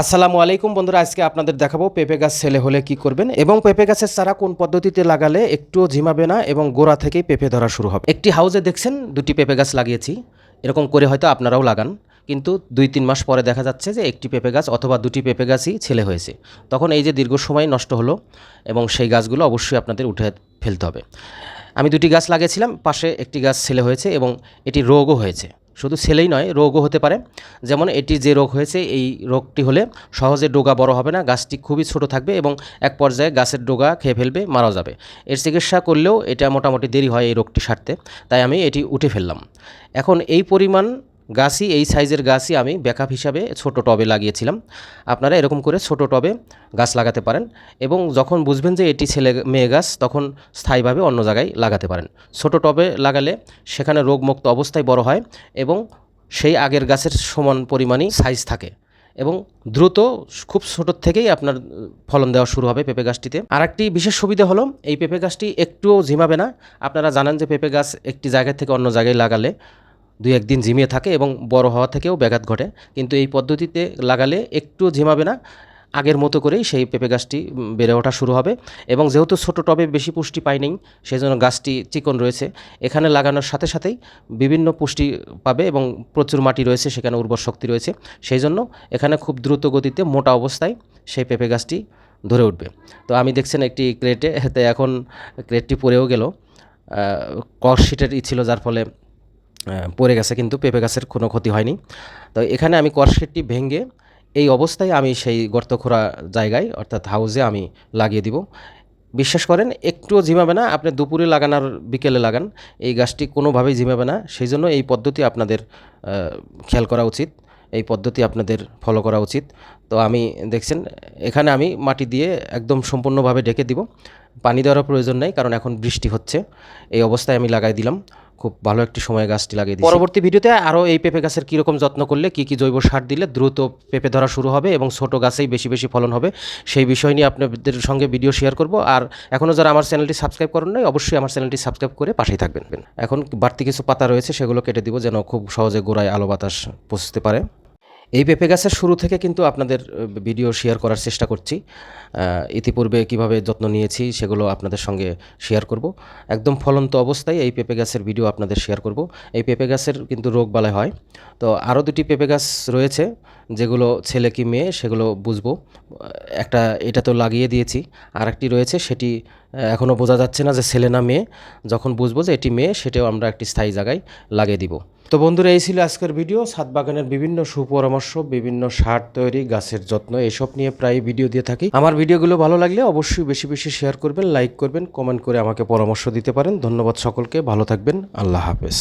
আসসালামু আলাইকুম বন্ধুরা, আজকে আপনাদের দেখাবো পেঁপে গাছ ছেলে হলে কি করবেন এবং পেঁপে গাছের চারা কোন পদ্ধতিতে লাগালে একটুও ঝিমাবে না এবং গোড়া থেকেই পেঁপে ধরা শুরু হবে। একটি হাউজে দেখছেন, দুটি পেঁপে গাছ লাগিয়েছি, এরকম করে হয়তো আপনারাও লাগান, কিন্তু দুই তিন মাস পরে দেখা যাচ্ছে যে একটি পেঁপে গাছ অথবা দুটি পেঁপে গাছই ছেলে হয়েছে। তখন এই যে দীর্ঘ সময় নষ্ট হলো এবং সেই গাছগুলো অবশ্যই আপনাদের উঠে ফেলতে হবে। আমি দুটি গাছ লাগিয়েছিলাম, পাশে একটি গাছ ছেলে হয়েছে এবং এটি রোগও হয়েছে। শুধু ছেলেই নয়, রোগও হতে পারে। যেমন এটি যে রোগ হয়েছে, এই রোগটি হলে সহজে ডোগা বড় হবে না, গাছটি খুবই ছোট থাকবে এবং এক পর্যায়ে গাছের ডোগা খেয়ে ফেলবে মারা যাবে। এর চিকিৎসা করলেও এটা মোটামুটি দেরি হয় এই রোগটি সারতে, তাই আমি এটি উঠে ফেললাম। এখন এই পরিমাণ গাছই, এই সাইজের গাছই আমি ব্যাকআপ হিসাবে ছোট টবে লাগিয়েছিলাম। আপনারা এরকম করে ছোট টবে গাছ লাগাতে পারেন এবং যখন বুঝবেন যে এটি ছেলে মেয়ে গাছ, তখন স্থায়ীভাবে অন্য জায়গায় লাগাতে পারেন। ছোট টবে লাগালে সেখানে রোগমুক্ত অবস্থায় বড় হয় এবং সেই আগের গাছের সমান পরিমাণই সাইজ থাকে এবং দ্রুত খুব ছোটোর থেকেই আপনার ফলন দেওয়া শুরু হবে পেঁপে গাছটিতে। আর একটি বিশেষ সুবিধা হলো, এই পেঁপে গাছটি একটুও ঝিমাবে না। আপনারা জানেন যে পেঁপে গাছ একটি জায়গা থেকে অন্য জায়গায় লাগালে দুই একদিন ঝিমিয়ে থাকে এবং বড় হওয়া থেকেও ব্যাঘাত ঘটে। কিন্তু এই পদ্ধতিতে লাগালে একটু ঝিমাবে না, আগের মতো করেই সেই পেঁপে গাছটি বেড়ে ওঠা শুরু হবে। এবং যেহেতু ছোটো টবে বেশি পুষ্টি পায়নি সেই জন্য গাছটি চিকন রয়েছে। এখানে লাগানোর সাথে সাথেই বিভিন্ন পুষ্টি পাবে এবং প্রচুর মাটি রয়েছে, সেখানে উর্বর শক্তি রয়েছে। সেই জন্য এখানে খুব দ্রুত গতিতে মোটা অবস্থায় সেই পেঁপে গাছটি ধরে উঠবে। তো আমি দেখছেন একটি ক্রেটে এতে এখন ক্রেটটি পড়েও গেল। কস শিটের ই ছিল, যার ফলে পড়ে গেছে, কিন্তু পেঁপে গাছের কোনো ক্ষতি হয়নি। তো এখানে আমি কর্সেটটি ভেঙে এই অবস্থায় আমি সেই গর্ত খোঁড়া জায়গায়, অর্থাৎ হাউজে আমি লাগিয়ে দিব। বিশ্বাস করেন, একটুও ঝিমাবে না, আপনি দুপুরে লাগান আর বিকেলে লাগান। এই গাছটি কোনোভাবেই ঝিমাবে না। সেই জন্য এই পদ্ধতি আপনাদের খেয়াল করা উচিত। এই পদ্ধতি আপনাদের ফলো করা উচিত। তো আমি, দেখছেন, এখানে আমি মাটি দিয়ে একদম সম্পূর্ণভাবে ঢেকে দিব। পানি দেওয়ার প্রয়োজন নেই, কারণ এখন বৃষ্টি হচ্ছে। এই অবস্থায় আমি লাগাই দিলাম। খুব ভালো একটি সময় গাছটি লাগিয়ে দিই পরবর্তী ভিডিওতে আরও এই পেঁপে গাছের কীরকম যত্ন করলে কী কী জৈব সার দিলে দ্রুত পেঁপে ধরা শুরু হবে এবং ছোট গাছেই বেশি বেশি ফলন হবে, সেই বিষয় নিয়ে আপনাদের সঙ্গে ভিডিও শেয়ার করব। আর এখনও যারা আমার চ্যানেলটি সাবস্ক্রাইব করেন নাই, অবশ্যই আমার চ্যানেলটি সাবস্ক্রাইব করে পাশেই থাকবেন। এখন বাড়তি কিছু পাতা রয়েছে, সেগুলো কেটে দিব যেন খুব সহজে গোড়ায় আলো বাতাস পৌঁছতে পারে। এই পেঁপে গাছের শুরু থেকে কিন্তু আপনাদের ভিডিও শেয়ার করার চেষ্টা করছি। ইতিপূর্বে কীভাবে যত্ন নিয়েছি সেগুলো আপনাদের সঙ্গে শেয়ার করব। একদম ফলন্ত অবস্থায় এই পেঁপে গাছের ভিডিও আপনাদের শেয়ার করব। এই পেঁপে গাছের কিন্তু রোগ বালাই হয়। তো আরও দুটি পেঁপে গাছ রয়েছে, যেগুলো ছেলে কি মেয়ে সেগুলো বুঝব। একটা এটা তো লাগিয়ে দিয়েছি আর একটি রয়েছে সেটি এখনও বোঝা যাচ্ছে না যে ছেলে না মেয়ে। যখন বুঝব যে এটি মেয়ে, সেটাও আমরা একটি স্থায়ী জায়গায় লাগিয়ে দিব। তো বন্ধুরা, এই ছিল আজকের ভিডিও। ছাদ বাগানের বিভিন্ন সুপরামর্শ, বিভিন্ন সার তৈরি, গাছের যত্ন, এসব নিয়ে প্রায় ভিডিও দিয়ে থাকি। আমার ভিডিওগুলো ভালো লাগলে অবশ্যই বেশি বেশি শেয়ার করবেন, লাইক করবেন, কমেন্ট করে আমাকে পরামর্শ দিতে পারেন। ধন্যবাদ সকলকে, ভালো থাকবেন, আল্লাহ হাফেজ।